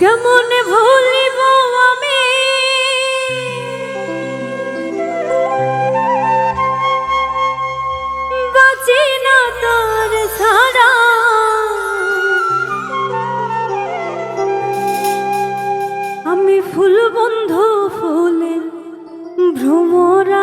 কেমন ভুলিব আমি? বাঁচি না তার ছাড়া। আমি ফুল বন্ধু ফুলের ভ্রমরা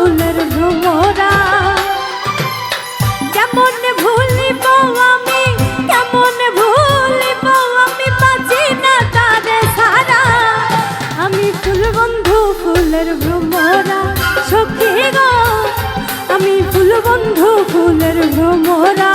ফুলের ভ্রমরা কেমন ভুলিব আমি, কেমন ভুলিব আমি বাঁচি না তারে সারা। আমি ফুল বন্ধু, ফুলের ভ্রমরা, সখী গো। আমি ফুল বন্ধু, ফুলের ভ্রমরা।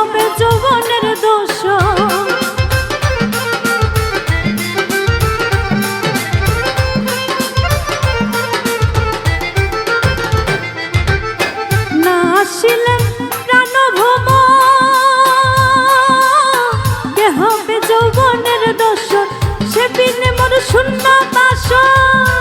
হবে যৌবনের দোষ। না আসিলে প্রাণ ভ্রম কে হবে যৌবনের দোষ? সে বিনে মোর শূন্য বাসন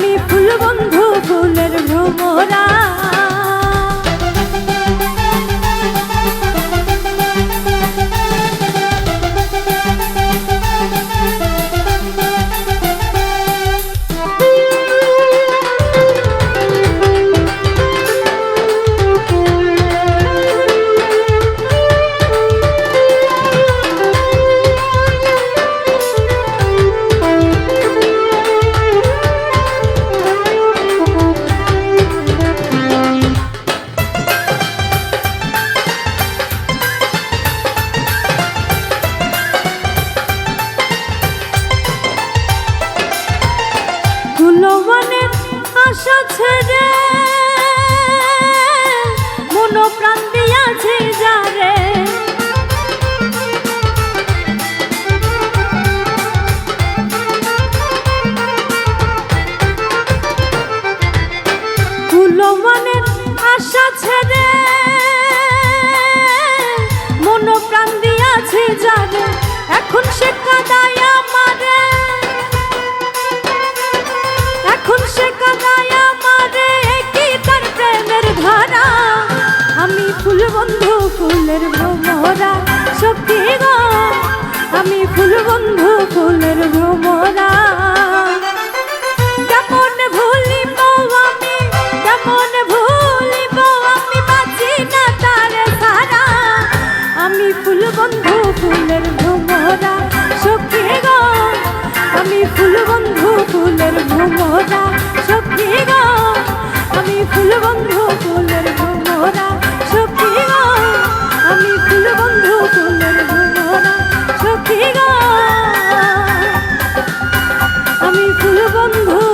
আমি ফুল বন্ধু ফুলের ভ্রমরা। বন্ধু ফুলের ভ্রমরা সত্যি গো আমি ফুল বন্ধু। ফুল বন্ধু।